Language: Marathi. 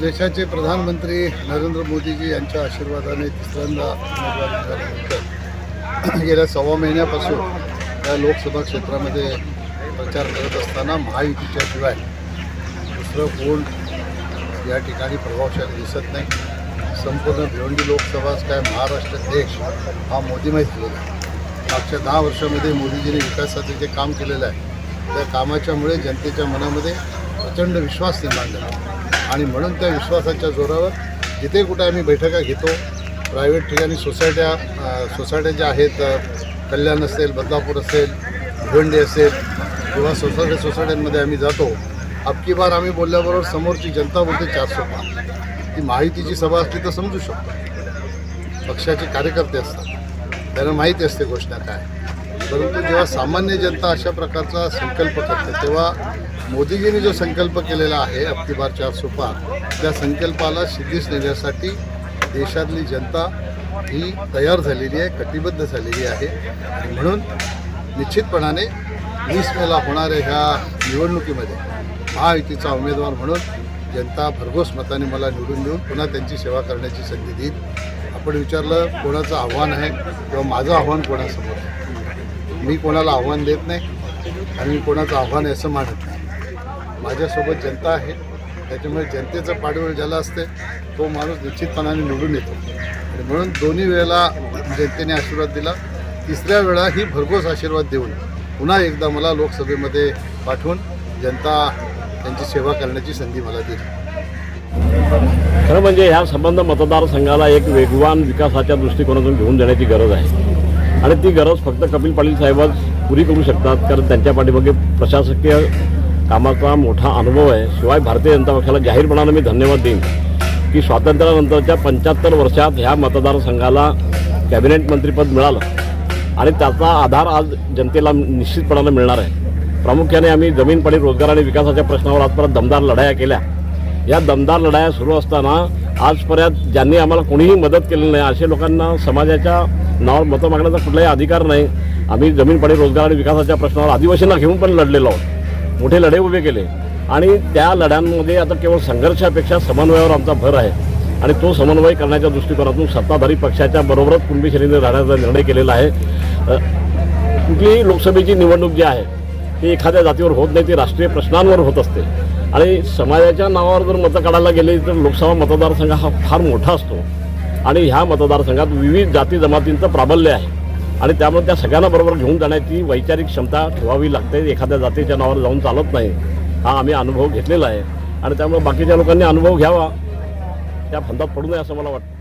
देशाचे प्रधानमंत्री नरेंद्र मोदीजी यांच्या आशीर्वादाने तिसऱ्यांदा उमेदवारी झाल्यानंतर गेल्या सव्वा महिन्यापासून या लोकसभा क्षेत्रामध्ये प्रचार करत असताना महायुतीच्या शिवाय दुसरं कोण या ठिकाणी प्रभावशाली दिसत नाही. संपूर्ण भिवंडी लोकसभाच काय महाराष्ट्र देश हा मोदीमय झालेला आहे. मागच्या दहा वर्षामध्ये मोदीजींनी विकासाचे जे काम केलेलं आहे त्या कामाच्यामुळे जनतेच्या मनामध्ये प्रचंड विश्वास निर्माण झाला. आणि म्हणून त्या विश्वासाच्या जोरावर जिथे कुठे आम्ही बैठका घेतो प्रायव्हेट ठिकाणी सोसायट्या सोसायट्या ज्या आहेत कल्याण असेल बदलापूर असेल भिवंडी असेल किंवा सोसायटी सोसायट्यांमध्ये आम्ही जातो अबकी बार आम्ही बोलल्याबरोबर समोरची जनता बोलते चारशे पाच ती माहितीची सभा असली तर समजू शकतो. पक्षाचे कार्यकर्ते असतात. त्यांना माहिती असते घोषणा काय. परंतु जेव्हा सामान्य जनता अशा प्रकारचा संकल्प करते तेव्हा मोदीजींनी जो संकल्प केलेला आहे अबकी बार चारशे पाच त्या संकल्पाला सिद्धीस नेण्यासाठी देशातली जनता ही तयार झालेली आहे कटिबद्ध झालेली आहे. म्हणून निश्चितपणाने वीस मेला होणाऱ्या ह्या निवडणुकीमध्ये महायुतीचा उमेदवार म्हणून जनता भरघोस मताने मला निवडून देऊन पुन्हा त्यांची सेवा करण्याची संधी देईल. आपण विचारलं कोणाचं आव्हान आहे किंवा माझं आव्हान कोणासमोर आहे? मी कोणाला आव्हान देत नाही आणि मी कोणाचं आव्हान असं मानत नाही. माझ्यासोबत जनता आहे. त्याच्यामुळे जनतेचं पाठबळ ज्याला असते तो माणूस निश्चितपणाने निवडून येतो. आणि म्हणून दोन्ही वेळेला जनतेने आशीर्वाद दिला. तिसऱ्या वेळा ही भरघोस आशीर्वाद देऊन पुन्हा एकदा मला लोकसभेमध्ये पाठवून जनता त्यांची सेवा करण्याची संधी मला दिली. खरं म्हणजे ह्या संबंध मतदारसंघाला एक वेगवान विकासाच्या दृष्टिकोनातून घेऊन जाण्याची गरज आहे. आणि ती गरज फक्त कपिल पाटील साहेबच पुरी करू शकतात कारण त्यांच्या पाठीमागे प्रशासकीय कामाचा मोठा अनुभव आहे. शिवाय भारतीय जनता पक्षाला जाहीरपणानं मी धन्यवाद देईन की स्वातंत्र्यानंतरच्या पंच्याहत्तर वर्षात ह्या मतदारसंघाला कॅबिनेट मंत्रीपद मिळालं. आणि त्याचा आधार आज जनतेला निश्चितपणानं मिळणार आहे. प्रामुख्याने आम्ही जमीन पाणी रोजगार आणि विकासाच्या प्रश्नावर आजपर्यंत दमदार लढाया केल्या. या दमदार लढाया सुरू असताना आजपर्यंत ज्यांनी आम्हाला कोणीही मदत केलेली नाही अशा लोकांना समाजाच्या नावावर मतं मागण्याचा कुठलाही अधिकार नाही. आम्ही जमीन पाणी रोजगार आणि विकासाच्या प्रश्नावर आदिवासींना घेऊन पण लढलेलो आहोत. मोठे लढे उभे केले. आणि त्या लढ्यांमध्ये आता केवळ संघर्षापेक्षा समन्वयावर आमचा भर आहे. आणि तो समन्वय करण्याच्या दृष्टिकोनातून सत्ताधारी पक्षाच्या बरोबरच कुणबी श्रेणीने राहण्याचा निर्णय केलेला आहे. कुठलीही लोकसभेची निवडणूक जी आहे ती एखाद्या जातीवर होत नाही ती राष्ट्रीय प्रश्नांवर होत असते. आणि समाजाच्या नावावर जर मतं काढायला गेले तर लोकसभा मतदारसंघ हा फार मोठा असतो. आणि ह्या मतदारसंघात विविध जाती जमातींचं प्राबल्य आहे. आणि त्यामुळे त्या सगळ्यांना बरोबर घेऊन जाण्याची वैचारिक क्षमता ठेवावी लागते. एखाद्या जातीच्या नावावर जाऊन चालत नाही. हा आम्ही अनुभव घेतलेला आहे. आणि त्यामुळे बाकीच्या लोकांनी अनुभव घ्यावा. त्या फंदात पडू नये असं मला वाटतं.